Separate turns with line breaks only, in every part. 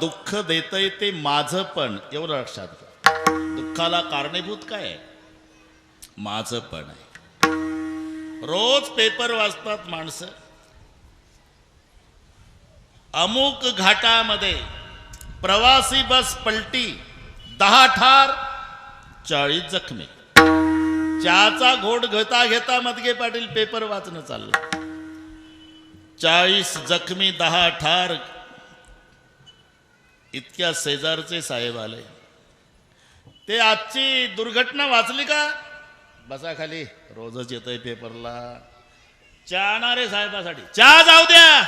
दुःख देतय ते माझं पण. एवढं लक्षात घ्या. दुःखाला कारणीभूत काय आहे? माझं पण आहे. रोज पेपर वाचतात माणसं. अमुक घाटामध्ये प्रवासी बस पलटी दहा ठार चाळीस जखमी. चहाचा घोट घेता घेता मदगे पाटील पेपर वाचणं चाललं. चाळीस जखमी दहा ठार इतक्या शेजारचे साहेब आले. ते आजची दुर्घटना वाचली का? बसा खाली. रोजच येतंय पेपरला. चहा ना साहेबासाठी. चहा जाऊ द्या.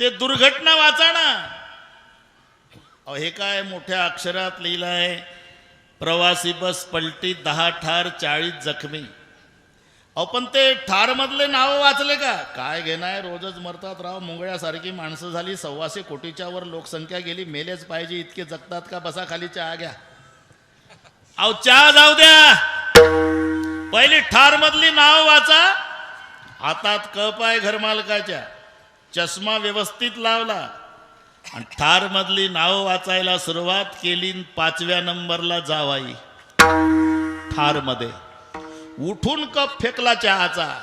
ते दुर्घटना वाचा ना. हे काय मोठ्या अक्षरात लिहिलंय? प्रवासी बस पलटी दहा ठार चाळीस जखमी. अहो पण ते ठार मधले नाव वाचले का? काय घेणार? रोजच मरतात राव. मुंगळ्यासारखी माणसं झाली. सव्वाशे कोटीच्या वर लोकसंख्या गेली. मेलेच पाहिजे. इतके जगतात का? बसा खाली चहा घ्या अहो चहा जाऊ द्या. पहिली ठार मधली नाव वाचा. हातात कप आहे घरमालकाच्या. चष्मा व्यवस्थित लावला. आणि ठार मधली नाव वाचायला सुरुवात केली पाचव्या नंबरला जावाई. ठारमध्ये उठून कप फेकला चहाचा.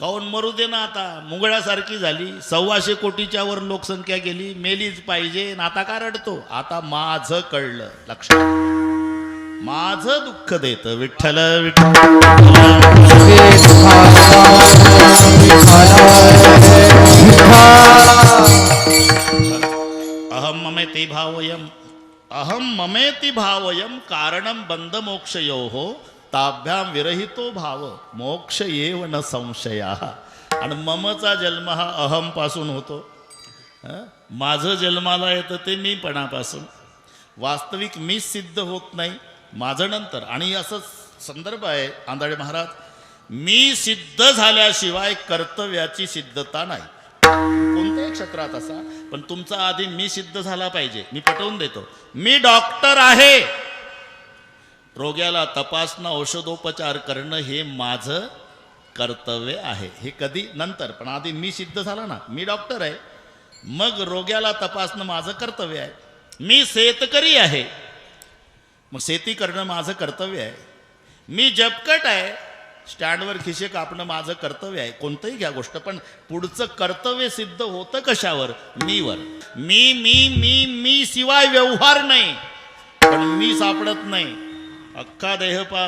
काऊन मरू दे ना आता. मुंगळ्यासारखी झाली. सव्वाशे कोटीच्या वर लोकसंख्या गेली. मेलीच पाहिजे. न आता का रडतो? आता माझं कळलं. लक्षात माझं दुःख देत विठ्ठल विठ्ठल. अहम ममेति भावयम. अहम ममेति भावयम कारणम बंद मोक्षयो हो ताभ्याम विरहितो भाव मोक्ष येव न संशया. आणि ममचा जन्म हा अहमपासून होतो. माझं जन्माला येतं ते मीपणापासून वास्तविक मी सिद्ध होत नाही माझं नंतर. आणि असं संदर्भ आहे आंधळे महाराज मी सिद्ध झाल्याशिवाय कर्तव्याची सिद्धता नाही. कोणत्याही क्षेत्रात असा पण तुमचा आधी मी सिद्ध झाला पाहिजे. मी पटवून देतो. मी डॉक्टर आहे. रोग्याला तपासणं औषधोपचार करणं हे माझं कर्तव्य आहे. हे कधी? नंतर. पण आधी मी सिद्ध झाला ना. मी डॉक्टर आहे. मग रोग्याला तपासणं माझं कर्तव्य आहे. मी शेतकरी आहे. मग शेती करणं माझं कर्तव्य आहे. मी जपकट आहे. स्टँडवर खिशे कापणं माझं कर्तव्य आहे. कोणतंही घ्या गोष्ट. पण पुढचं कर्तव्य सिद्ध होतं कशावर? मीवर. मी मी मी मी शिवाय व्यवहार नाही. पण मी सापडत नाही. अख्खा देह पा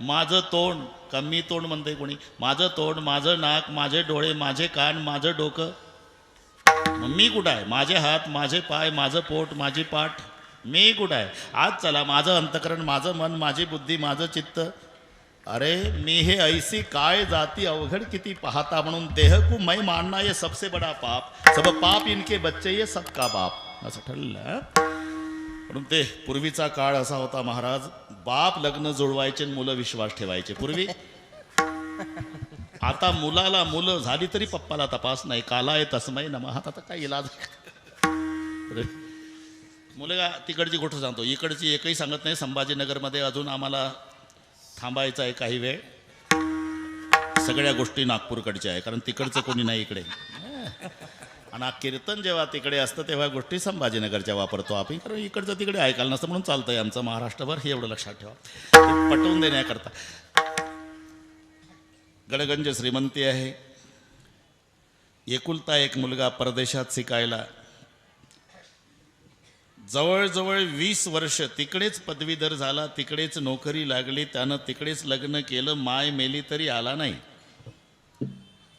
माझं तोंड कमी तोंड म्हणते कोणी. माझं तोंड माझं नाक माझे डोळे माझे कान माझं डोकं. मी कुठं आहे? माझे हात माझे पाय माझं पोट माझी पाठ. मी कुठं आहे? आज चला माझं अंतकरण माझं मन माझी बुद्धी माझं चित्त. अरे मी हे ऐसी काय जाती अवघड किती पाहता म्हणून देह को मैं मानना ये सबसे बडा पाप. सब पाप इनके बच्चे ये सबका बाप. असं ठरलं म्हणून ते पूर्वीचा काळ असा होता महाराज. बाप लग्न जुळवायचे आणि मुलं विश्वास ठेवायचे. पूर्वी? आता मुलाला मुलं झाली तरी पप्पाला तपास नाही. कालाय ना हात आता काय इलाज अरे, मुलगा तिकडची गोष्ट सांगतो. इकडची एकही सांगत नाही. संभाजीनगरमध्ये अजून आम्हाला थांबायचं आहे काही वेळ. सगळ्या गोष्टी नागपूरकडच्या आहे. कारण तिकडचं कोणी नाही इकडे. आणि कीर्तन जेव्हा तिकडे असतं तेव्हा गोष्टी संभाजीनगरच्या वापरतो आपण कारण इकडचं तिकडे ऐकायला नसतं म्हणून चालतंय आमचं महाराष्ट्रभर. हे एवढं लक्षात ठेवा. पटवून देण्याकरता. गडगंज श्रीमंती आहे. एकुलता एक मुलगा परदेशात शिकायला. जवळजवळ वीस वर्ष तिकडेच पदवीधर झाला तिकडेच नोकरी लागली त्यानं तिकडेच लग्न केलं माय मेली तरी आला नाही.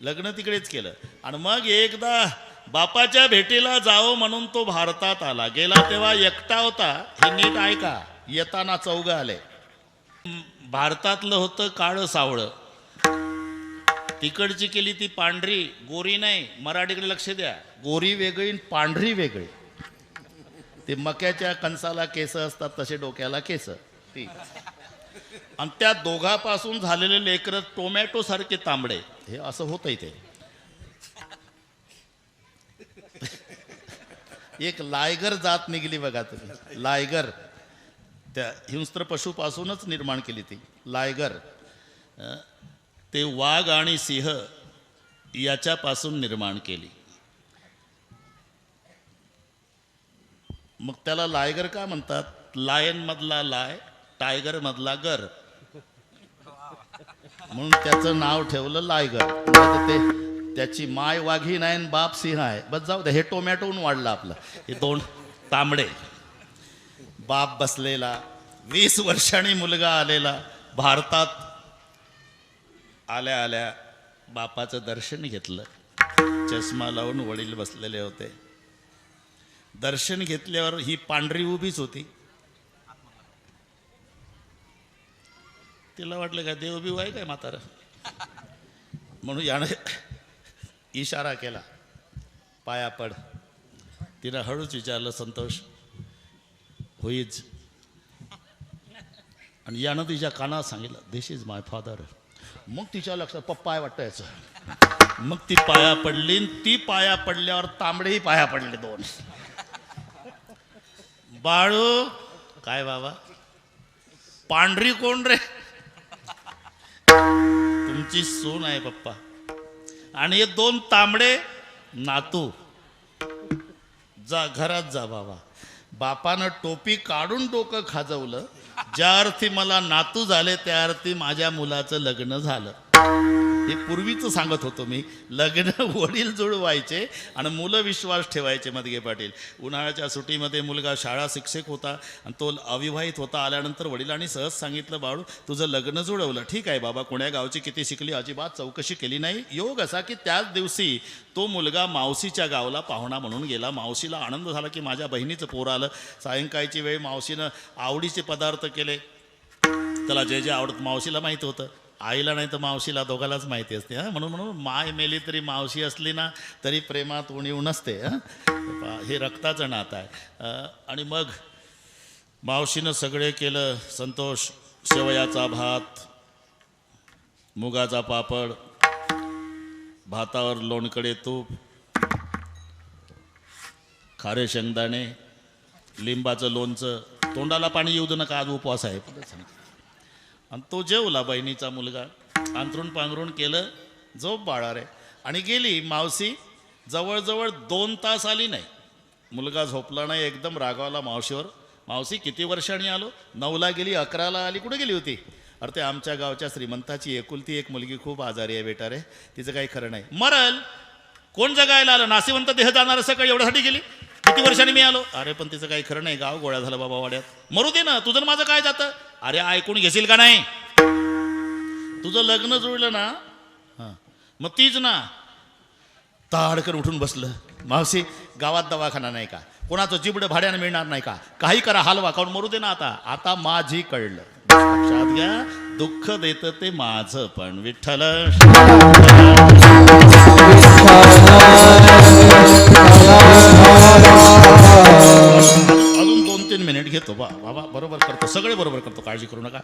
लग्न तिकडेच केलं. आणि मग एकदा बापाच्या भेटीला जावं म्हणून तो भारतात आला. गेला तेव्हा एकटा होता. हे नीट ऐका. येताना चौघ आले. भारतातलं होतं काळं सावळं. तिकडची केली ती पांढरी गोरी नाही. मराठीकडे लक्ष द्या. गोरी वेगळी पांढरी वेगळी. ते मक्याच्या कणसाला केस असतात तसे डोक्याला केस. ती आणि त्या दोघापासून झालेले लेकर टोमॅटो सारखे तांबडे. हे असं होतं इथे एक लायगर जात निघली बघा तुम्ही. लायगर. त्या हिंस्त्र पशुपासूनच निर्माण केली ती. लायगर. ते वाघ आणि सिंह याच्यापासून निर्माण केली. मग त्याला लायगर का म्हणतात? लायन मधला लाय टायगर मधला गर. म्हणून त्याचं नाव ठेवलं लायगर. ते त्याची माय वाघीण आहे आणि बाप सिंह आहे. बस जाऊ दे हे टोमॅटोहून वाढलं आपलं. हे दोन तांबडे. बाप बसलेला वीस वर्षांनी मुलगा आलेला भारतात आल्या आल्या बापाचं दर्शन घेतलं. चष्मा लावून वडील बसलेले होते. दर्शन घेतल्यावर ही पांढरी उभीच होती. तिला वाटलं का देव उभी व्हाय काय म्हातारं? म्हणून यानं इशारा केला. पाया पड. तिनं हळूच विचारलं संतोष होईच आणि यानं तिच्या कानात सांगितलं दिस इज माय फादर मग तिच्या लक्षात पप्पा आहे वाटतं याचं. मग ती पाया पडली आणि ती पाया पडल्यावर तांबडेही पाया पडले दोन. बाळू काय बाबा? पांढरी कोण रे? तुमची सून आहे पप्पा. आणि हे दोन तांबडे नातू. जा घरात जा बाबा. बापानं टोपी काढून डोकं खाजवलं. ज्या अर्थी मला नातू झाले त्या अर्थी माझ्या मुलाचं लग्न झालं. हे पूर्वीचं सांगत होतो मी. लग्न वडील जुळवायचे आणि मुलं विश्वास ठेवायचे मदगे पाटील. उन्हाळ्याच्या सुट्टीमध्ये मुलगा शाळा शिक्षक होता आणि तो अविवाहित होता. आल्यानंतर वडिलांनी सहज सांगितलं बाळू तुझं लग्न जुळवलं. ठीक आहे बाबा कोण्या गावची किती शिकली? अजिबात चौकशी केली नाही. योग असा की त्याच दिवशी तो मुलगा मावशीच्या गावाला पाहुणा म्हणून गेला. मावशीला आनंद झाला की माझ्या बहिणीचं पोर आलं. सायंकाळची वेळ मावशीनं आवडीचे पदार्थ केले. त्याला जे जे आवडत मावशीला माहीत होतं. आईला नाही तर मावशीला दोघालाच माहिती असते हां? म्हणून म्हणून माय मेली तरी मावशी असली ना तरी प्रेमात उणीव नसते हां? हे रक्ताचं नातं आहे. आणि मग मावशीनं सगळे केलं संतोष शेवयाचा भात मुगाचा पापड भातावर लोणकडे तूप खारे शेंगदाणे लिंबाचं लोणचं. तोंडाला पाणी येऊ दे नका आज उपवास आहे. आणि तो जेवला बहिणीचा मुलगा. अंथरून पांघरून केलं झोप बाळा रे आणि गेली मावशी जवळजवळ दोन तास आली नाही. मुलगा झोपला नाही एकदम रागावला मावशीवर. मावशी किती वर्षांनी आलो? नऊला गेली अकराला आली कुठे गेली होती? अरे ते आमच्या गावच्या श्रीमंताची एकुलती एक मुलगी खूप आजारी आहे बेटा रे तिचं काही खरं नाही. मरल! कोण जगायला आलं? नाशिवंत देह जाणार सकाळी एवढ्यासाठी गेली? किती वर्षांनी मी आलो? अरे पण तिचं काही खरं नाही. गाव गोळ्या झालं बाबा वाड्यात. मरू दे ना. तुझं माझं काय जातं? अरे ऐकून घेशील का नाही? तुझं लग्न जुळलं ना? हां. मग तीच ना. ताडकन उठून बसलं. मावशी गावात दवाखाना नाही का? कोणाचं जिबडं भाड्यानं मिळणार नाही का? काही करा हलवा काऊन मरू दे ना आता. आता माझी कळलं. लक्षात घ्या. दुःख देतं ते माझं पण विठ्ठल. अजून दोन तीन मिनिट घेतो. बा बाबा बरोबर करतो. सगळे बरोबर करतो. काळजी करू नका.